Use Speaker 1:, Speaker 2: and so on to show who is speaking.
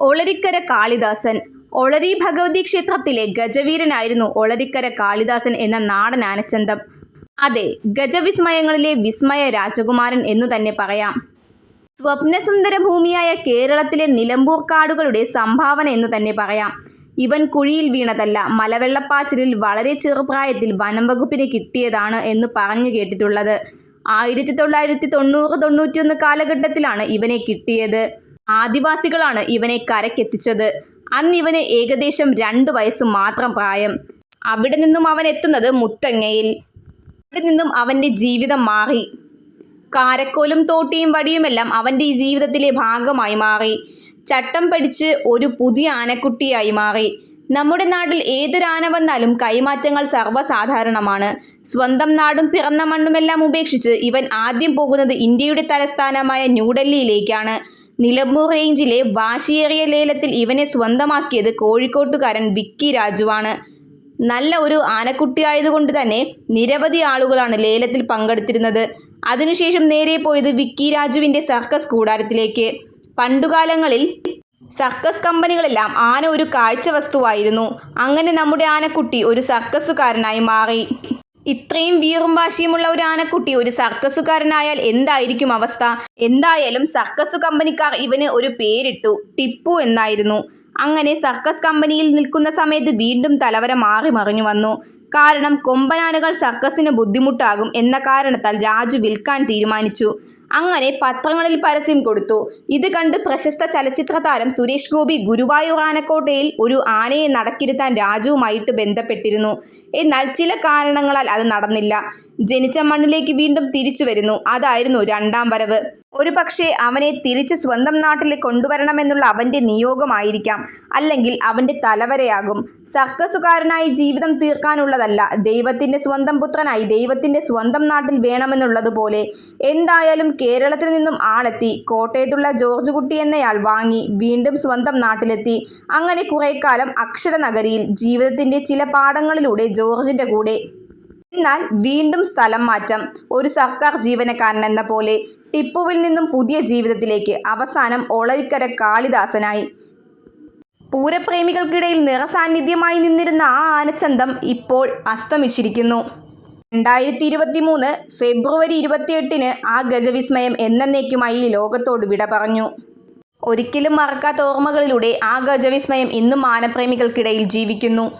Speaker 1: ഒളരിക്കര കാളിദാസൻ. ഒളരി ഭഗവതി ക്ഷേത്രത്തിലെ ഗജവീരനായിരുന്നു ഒളരിക്കര കാളിദാസൻ എന്ന നാടൻ ആനച്ചന്തം. അതെ ഗജവിസ്മയങ്ങളിലെ വിസ്മയ രാജകുമാരൻ എന്നു തന്നെ പറയാം. സ്വപ്നസുന്ദര ഭൂമിയായ കേരളത്തിലെ നിലമ്പൂർ കാടുകളുടെ സംഭാവന എന്നു തന്നെ പറയാം. ഇവൻ കുഴിയിൽ വീണതല്ല മലവെള്ളപ്പാച്ചിലിൽ വളരെ ചെറുപ്രായത്തിൽ വനം വകുപ്പിന് കിട്ടിയതാണ് എന്ന് പറഞ്ഞു കേട്ടിട്ടുള്ളത്. ആയിരത്തി തൊള്ളായിരത്തി തൊണ്ണൂറ് തൊണ്ണൂറ്റിയൊന്ന് കാലഘട്ടത്തിലാണ് ഇവനെ കിട്ടിയത്. ആദിവാസികളാണ് ഇവനെ കരക്കെത്തിച്ചത് അന്ന് ഇവന് ഏകദേശം രണ്ട് വയസ്സ് മാത്രം പ്രായം. അവിടെ നിന്നും അവൻ എത്തുന്നത് മുത്തങ്ങയിൽ. അവിടെ നിന്നും അവന്റെ ജീവിതം മാറി. കാരക്കോലും തോട്ടിയും വടിയുമെല്ലാം അവന്റെ ഈ ജീവിതത്തിലെ ഭാഗമായി മാറി. ചട്ടം പഠിച്ച് ഒരു പുതിയ ആനക്കുട്ടിയായി മാറി. നമ്മുടെ നാട്ടിൽ ഏതൊരു ആന വന്നാലും കൈമാറ്റങ്ങൾ സർവസാധാരണമാണ്. സ്വന്തം നാടും പിറന്ന മണ്ണുമെല്ലാം ഉപേക്ഷിച്ച് ഇവൻ ആദ്യം പോകുന്നത് ഇന്ത്യയുടെ തലസ്ഥാനമായ ന്യൂഡൽഹിയിലേക്കാണ്. നിലമ്പൂർ റേഞ്ചിലെ വാശിയേറിയ ലേലത്തിൽ ഇവനെ സ്വന്തമാക്കിയത് കോഴിക്കോട്ടുകാരൻ വിക്കി രാജുവാണ്. നല്ല ഒരു ആനക്കുട്ടിയായതുകൊണ്ട് തന്നെ നിരവധി ആളുകളാണ് ലേലത്തിൽ പങ്കെടുത്തിരുന്നത്. അതിനുശേഷം നേരെ പോയത് വിക്കി രാജുവിന്റെ സർക്കസ് കൂടാരത്തിലേക്ക്. പണ്ടുകാലങ്ങളിൽ സർക്കസ് കമ്പനികളെല്ലാം ആന ഒരു കാഴ്ച വസ്തുവായിരുന്നു അങ്ങനെ നമ്മുടെ ആനക്കുട്ടി ഒരു സർക്കസുകാരനായി മാറി. ഇത്രയും വീറും വാശിയുമുള്ള ഒരു ആനക്കുട്ടി ഒരു സർക്കസുകാരനായാൽ എന്തായിരിക്കും അവസ്ഥ? എന്തായാലും സർക്കസ് കമ്പനിക്കാർ ഇവന് ഒരു പേരിട്ടു. ടിപ്പു എന്നായിരുന്നു. അങ്ങനെ സർക്കസ് കമ്പനിയിൽ നിൽക്കുന്ന സമയത്ത് വീണ്ടും തലവര മാറി മറിഞ്ഞു വന്നു. കാരണം കൊമ്പനാനകൾ സർക്കസിന് ബുദ്ധിമുട്ടാകും എന്ന കാരണത്താൽ രാജു വിൽക്കാൻ തീരുമാനിച്ചു. അങ്ങനെ പത്രങ്ങളിൽ പരസ്യം കൊടുത്തു. ഇത് കണ്ട് പ്രശസ്ത ചലച്ചിത്ര താരം സുരേഷ് ഗോപി ഗുരുവായൂർ ആനക്കോട്ടയിൽ ഒരു ആനയെ നടക്കിരുത്താൻ രാജുവുമായിട്ട് ബന്ധപ്പെട്ടിരുന്നു. എന്നാൽ ചില കാരണങ്ങളാൽ അത് നടന്നില്ല. ജനിച്ച മണ്ണിലേക്ക് വീണ്ടും തിരിച്ചു വരുന്നു. അതായിരുന്നു രണ്ടാം വരവ്. ഒരു പക്ഷേ അവനെ തിരിച്ച് സ്വന്തം നാട്ടിൽ കൊണ്ടുവരണമെന്നുള്ള അവന്റെ നിയോഗമായിരിക്കാം. അല്ലെങ്കിൽ അവന്റെ തലവരയാകും. സർക്കസുകാരനായി ജീവിതം തീർക്കാനുള്ളതല്ല. ദൈവത്തിന്റെ സ്വന്തം പുത്രനായി ദൈവത്തിന്റെ സ്വന്തം നാട്ടിൽ വേണമെന്നുള്ളതുപോലെ. എന്തായാലും കേരളത്തിൽ നിന്നും ആളെത്തി. കോട്ടയത്തുള്ള ജോർജ് കുട്ടി എന്നയാൾ വാങ്ങി വീണ്ടും സ്വന്തം നാട്ടിലെത്തി. അങ്ങനെ കുറേക്കാലം കാലം അക്ഷരനഗരിയിൽ ജീവിതത്തിന്റെ ചില പാഠങ്ങളിലൂടെ ജോർജിന്റെ കൂടെ എന്നാൽ വീണ്ടും സ്ഥലം മാറ്റം. ഒരു സർക്കാർ ജീവനക്കാരൻ എന്ന പോലെ ടിപ്പുവിൽ നിന്നും പുതിയ ജീവിതത്തിലേക്ക് അവസാനം ഒളരിക്കര കാളിദാസനായി. പൂരപ്രേമികൾക്കിടയിൽ നിറസാന്നിധ്യമായി നിന്നിരുന്ന ആ ആനച്ചന്തം ഇപ്പോൾ അസ്തമിച്ചിരിക്കുന്നു. രണ്ടായിരത്തി ഇരുപത്തി മൂന്ന് ഫെബ്രുവരി ഇരുപത്തിയെട്ടിന് ആ ഗജവിസ്മയം എന്നേക്കുമായി ലോകത്തോട് വിട പറഞ്ഞു. ഒരിക്കലും മറക്കാത്ത ഓർമ്മകളിലൂടെ ആ ഗജവിസ്മയം ഇന്നും ആനപ്രേമികൾക്കിടയിൽ ജീവിക്കുന്നു.